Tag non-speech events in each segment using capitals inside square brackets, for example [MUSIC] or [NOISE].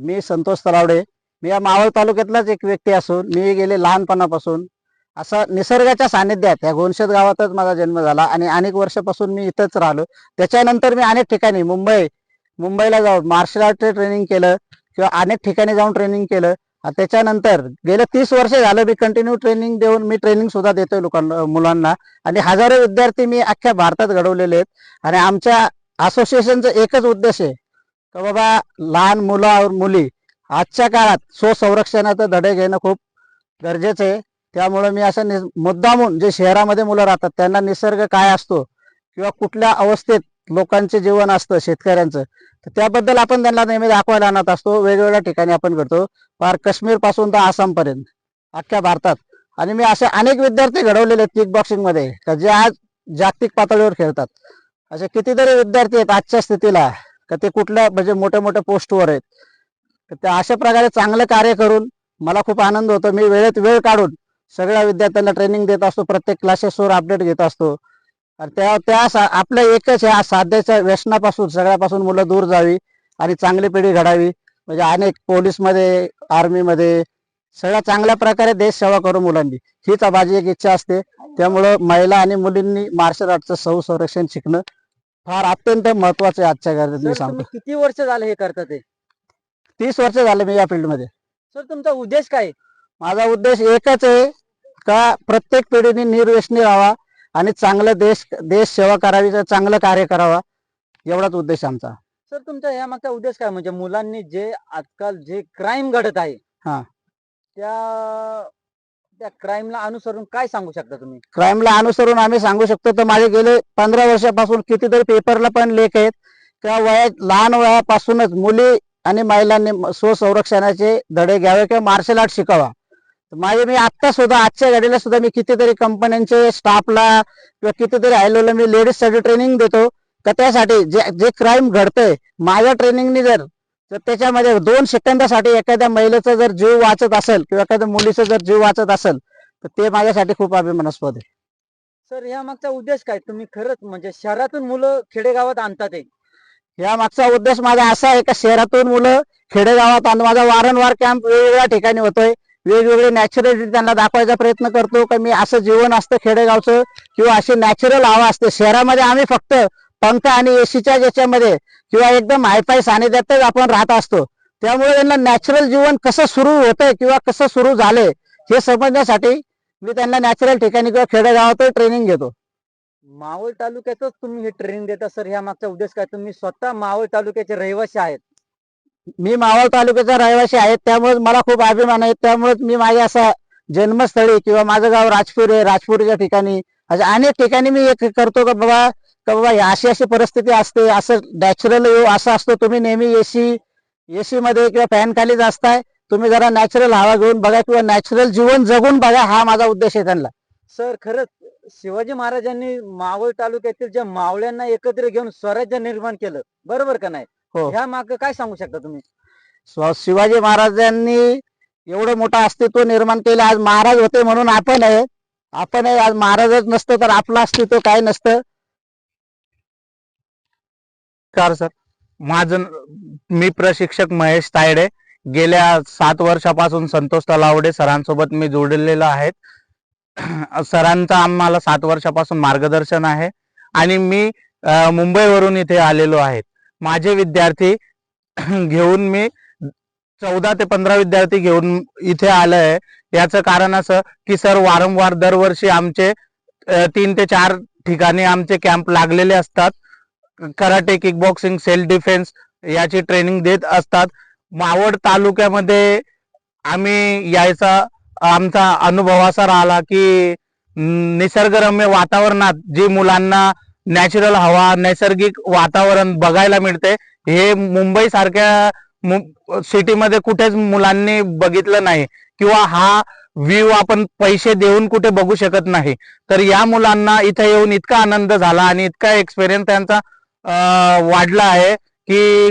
मी संतोष तलावडे मी या मावळ तालुक्यातलाच एक व्यक्ती असून मी गेले लहानपणापासून. असं निसर्गाच्या सानिध्यात या गोनशेत गावातच माझा जन्म झाला आणि अनेक वर्षापासून मी इथंच राहिलो. त्याच्यानंतर मी अनेक ठिकाणी मुंबई मुंबईला जाऊन मार्शल आर्टचं ट्रेनिंग केलं किंवा अनेक ठिकाणी जाऊन ट्रेनिंग केलं. त्याच्यानंतर गेले तीस वर्ष झालं मी कंटिन्यू ट्रेनिंग देऊन मी ट्रेनिंग सुद्धा देतोय लोकांना मुलांना. आणि हजारो विद्यार्थी मी अख्ख्या भारतात घडवलेले आहेत. आणि आमच्या असोसिएशनचा एकच उद्देश आहे का बाबा लहान मुलं और मुली आजच्या काळात स्वसंरक्षणाचा धडे घेणं खूप गरजेचं आहे. त्यामुळे मी असं नि- मुद्दामून जे शहरामध्ये मुलं राहतात त्यांना निसर्ग काय असतो किंवा कुठल्या अवस्थेत लोकांचे जीवन असतं शेतकऱ्यांचं तर त्याबद्दल आपण त्यांना नेहमी दाखवायला आणत असतो. वेगवेगळ्या ठिकाणी आपण करतो. फार काश्मीरपासून तर आसामपर्यंत अख्ख्या भारतात. आणि मी असे अनेक विद्यार्थी घडवलेले आहेत किक बॉक्सिंगमध्ये का जे आज जागतिक पातळीवर खेळतात. असे कितीतरी विद्यार्थी आहेत आजच्या स्थितीला. का ते कुठल्या म्हणजे मोठ्या मोठ्या पोस्टवर आहेत. तर ते अशा प्रकारे चांगलं कार्य करून मला खूप आनंद होतो. मी वेळेत वेळ काढून सगळ्या विद्यार्थ्यांना ट्रेनिंग देत असतो. प्रत्येक क्लासेसवर अपडेट घेत असतो. त्या त्या आपल्या एकच ह्या साध्याच्या व्यसनापासून सगळ्यापासून मुलं दूर जावी आणि चांगली पिढी घडावी. म्हणजे अनेक पोलीसमध्ये आर्मीमध्ये सगळ्या चांगल्या प्रकारे देश सेवा करू मुलांनी. हीच माझी एक इच्छा असते. त्यामुळं महिला आणि मुलींनी मार्शल आर्टचं संरक्षण शिकणं फार अत्यंत महत्वाचं आहे आजच्या घरात मी सांगतो. किती वर्ष झाले हे करता ते? तीस वर्ष झाले मी या फील्डमध्ये. सर तुमचा उद्देश काय? आहे? माझा उद्देश एकच आहे का प्रत्येक पिढीने निर्व्यसनी राहावा आणि चांगलं देश देश सेवा करावी चांगलं कार्य करावा एवढाच उद्देश आमचा. सर तुमचा या मागचा उद्देश काय? म्हणजे मुलांनी जे आजकाल जे क्राईम घडत आहे हा. त्या त्या क्राईमला अनुसरून काय सांगू शकता तुम्ही? क्राईमला अनुसरून आम्ही सांगू शकतो तर माझे गेले पंधरा वर्षापासून कितीतरी पेपरला पण लेख आहेत. किंवा वया लहान वयापासूनच मुली आणि महिलांनी स्वसंरक्षणाचे धडे घ्यावे किंवा मार्शल आर्ट शिकावा. माझे मी आत्ता सुद्धा आजच्या घडीला सुद्धा मी कितीतरी कंपन्यांचे स्टाफला किंवा कितीतरी आयलोला मी लेडीजसाठी ट्रेनिंग देतो. तर त्यासाठी जे जे क्राईम घडतंय माझ्या ट्रेनिंगनी जर तर त्याच्यामध्ये दोन सेकंदासाठी एखाद्या महिलेचा जर जीव वाचत असेल किंवा एखाद्या मुलीचा जर जीव वाचत असेल तर ते माझ्यासाठी खूप अभिमानास्पद आहे. सर या मागचा उद्देश काय? तुम्ही खरंच म्हणजे शहरातून मुलं खेडेगावात आणतात आहे या मागचा उद्देश माझा असा आहे का शहरातून मुलं खेडेगावात आणि माझा वारंवार कॅम्प वेगवेगळ्या ठिकाणी होतोय. वेगवेगळे नॅचरलिटी त्यांना दाखवायचा प्रयत्न करतो का मी असं जीवन असतं खेडेगावचं किंवा अशी नॅचरल हवा असते. शहरामध्ये आम्ही फक्त पंखा आणि एसीच्या याच्यामध्ये किंवा एकदम हायफाय सानिध्यातच आपण राहत असतो. त्यामुळे त्यांना नॅचरल जीवन कसं सुरू होतंय किंवा कसं सुरू झालंय हे समजण्यासाठी मी त्यांना नॅचरल ठिकाणी किंवा खेडेगावात ट्रेनिंग घेतो. मावळ तालुक्यातच तुम्ही हे ट्रेनिंग देता सर ह्या मागचा उद्देश काय? तुम्ही स्वतः मावळ तालुक्याचे रहिवासी आहेत. मी मावळ तालुक्याचा रहिवासी आहे. त्यामुळे मला खूप अभिमान आहे. त्यामुळे मी माझ्या असं जन्मस्थळी किंवा माझं गाव राजपूर आहे. राजपूरच्या ठिकाणी अशा अनेक ठिकाणी मी एक करतो का बाबा? का बाबा अशी अशी परिस्थिती असते असं नॅचरल असं असतं तुम्ही नेहमी एसी एसी मध्ये किंवा फॅन खालीच असताय तुम्ही जरा नॅचरल हवा घेऊन बघा किंवा नॅचरल जीवन जगून बघा हा माझा उद्देश आहे त्यांना. सर खरंच शिवाजी महाराजांनी मावळ तालुक्यातील ज्या मावळ्यांना एकत्र घेऊन स्वराज्य निर्माण केलं बरोबर का नाही? हो. ह्या माग काय सांगू शकता तुम्ही? शिवाजी महाराजांनी एवढं मोठं अस्तित्व निर्माण केलं आज महाराज होते म्हणून आपण आहे. आपण आहे आज महाराजच नसतं तर आपलं अस्तित्व काय नसतं? नमस्कार सर. माझं मी प्रशिक्षक महेश तायडे. गेल्या सात वर्षापासून संतोष तलावडे सरांसोबत मी जोडलेलो आहे. [CLEARS THROAT] सरांचं आम्हाला सात वर्षापासून मार्गदर्शन आहे. आणि मी मुंबईवरून इथे आलेलो आहे. माझे विद्यार्थी [CLEARS THROAT] घेऊन मी चौदा ते पंधरा विद्यार्थी घेऊन इथे आलं आहे याचं कारण असं की सर वारंवार दरवर्षी आमचे तीन ते चार ठिकाणी आमचे कॅम्प लागलेले असतात. Karate kick boxing self defence याची ट्रेनिंग देत असतात. मावळ तालुक्यामध्ये आम्ही यायचा आमचा अनुभव असा राहिला की निसर्गरम्य वातावरणात जी मुलांना नॅचरल हवा नैसर्गिक वातावरण बघायला मिळते हे मुंबई सारख्या सिटीमध्ये कुठेच मुलांनी बघितलं नाही. किंवा हा व्ह्यू आपण पैसे देऊन कुठे बघू शकत नाही. तर या मुलांना इथे येऊन इतका आनंद झाला आणि इतका एक्सपिरियन्स त्यांचा वाढला आहे की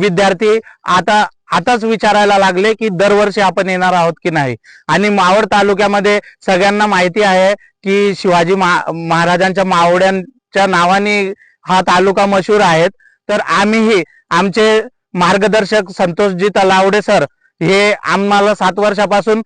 विद्यार्थी आता आताच विचारायला लागले की दरवर्षी आपण येणार आहोत की नाही. आणि मावळ तालुक्यामध्ये सगळ्यांना माहिती आहे की शिवाजी महा- महाराजांच्या मावड्यांच्या नावाने हा तालुका मशहूर आहेत. तर आम्हीही आमचे मार्गदर्शक संतोषजी तलावडे सर हे आम्हाला सात वर्षापासून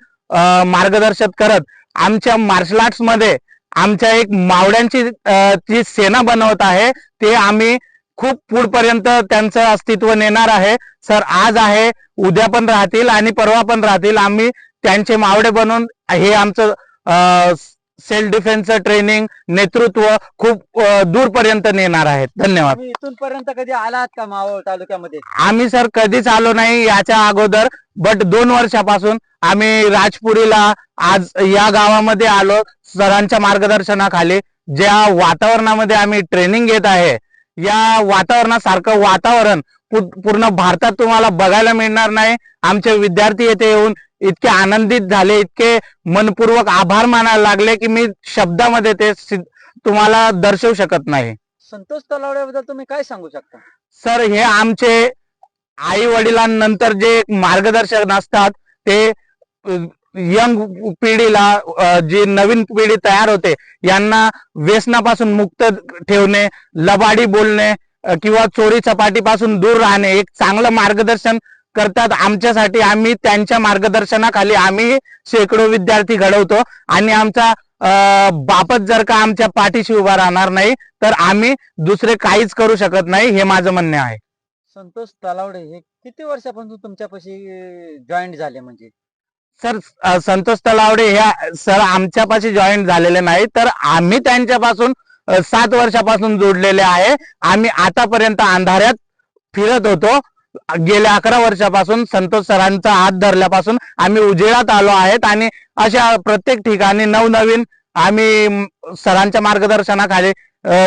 मार्गदर्शन करत आमच्या मार्शल आर्ट्समध्ये आमच्या एक मावड्यांची जी सेना बनवत आहे ते आम्ही खूप पुढपर्यंत त्यांचं अस्तित्व नेणार आहे. सर आज आहे उद्या पण राहतील आणि परवा पण राहतील. आम्ही त्यांचे मावडे बनून हे आमचं सेल्फ डिफेन्सचं ट्रेनिंग नेतृत्व खूप दूरपर्यंत नेणार आहेत. धन्यवाद. इथून पर्यंत कधी आलात का मावळ तालुक्यामध्ये? आम्ही सर कधीच आलो नाही याच्या अगोदर बट दोन वर्षापासून आम्ही राजपुरीला आज या गावामध्ये आलो. सरांच्या मार्गदर्शनाखाली ज्या वातावरणामध्ये आम्ही ट्रेनिंग घेत आहे या वातावरणासारखं वातावरण पूर्ण भारतात तुम्हाला बघायला मिळणार नाही. आमचे विद्यार्थी येथे येऊन इतके आनंदित झाले इतके मनपूर्वक आभार मानायला लागले की मी शब्दामध्ये ते तुम्हाला दर्शवू शकत नाही. संतोष तलावड्याबद्दल तुम्ही काय सांगू शकता? सर हे आमचे आई वडिलांनंतर जे मार्गदर्शक असतात ते यंग पिढीला जी नवीन पिढी तयार होते यांना व्यसनापासून मुक्त ठेवणे लबाडी बोलणे किंवा चोरी चपाटीपासून दूर राहणे एक चांगलं मार्गदर्शन करतात. आमच्यासाठी आम्ही त्यांच्या मार्गदर्शनाखाली आम्ही शेकडो विद्यार्थी घडवतो. आणि आमचा अ, बापच जर का आमच्या पाठीशी उभा राहणार नाही तर आम्ही दुसरे काहीच करू शकत नाही हे माझं म्हणणे आहे. संतोष तलावडे हे किती वर्षापासून तुमच्यापाशी जॉईंट झाले म्हणजे? सर संतोष तलावडे ह्या सर आमच्यापाशी जॉईन झालेले नाही तर आम्ही त्यांच्यापासून सात वर्षापासून जोडलेले आहे. आम्ही आतापर्यंत अंधाऱ्यात फिरत होतो. गेल्या अकरा वर्षापासून संतोष सरांचा हात धरल्यापासून आम्ही उजेडात आलो आहेत आणि अशा प्रत्येक ठिकाणी नवनवीन आम्ही सरांच्या मार्गदर्शनाखाली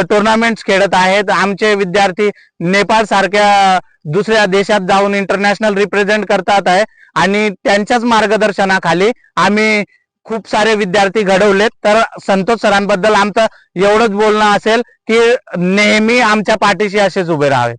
टुर्नामेंट्स खेळत आहेत. आमचे विद्यार्थी नेपाळ सारख्या दुसऱ्या देशात जाऊन इंटरनॅशनल रिप्रेझेंट करतात आहे. आणि त्यांच्याच मार्गदर्शनाखाली आम्ही खूप सारे विद्यार्थी घडवलेत. तर संतोष सरांबद्दल आमचं एवढंच बोलणं असेल की नेहमी आमच्या पाठीशी असेच उभे राहावे.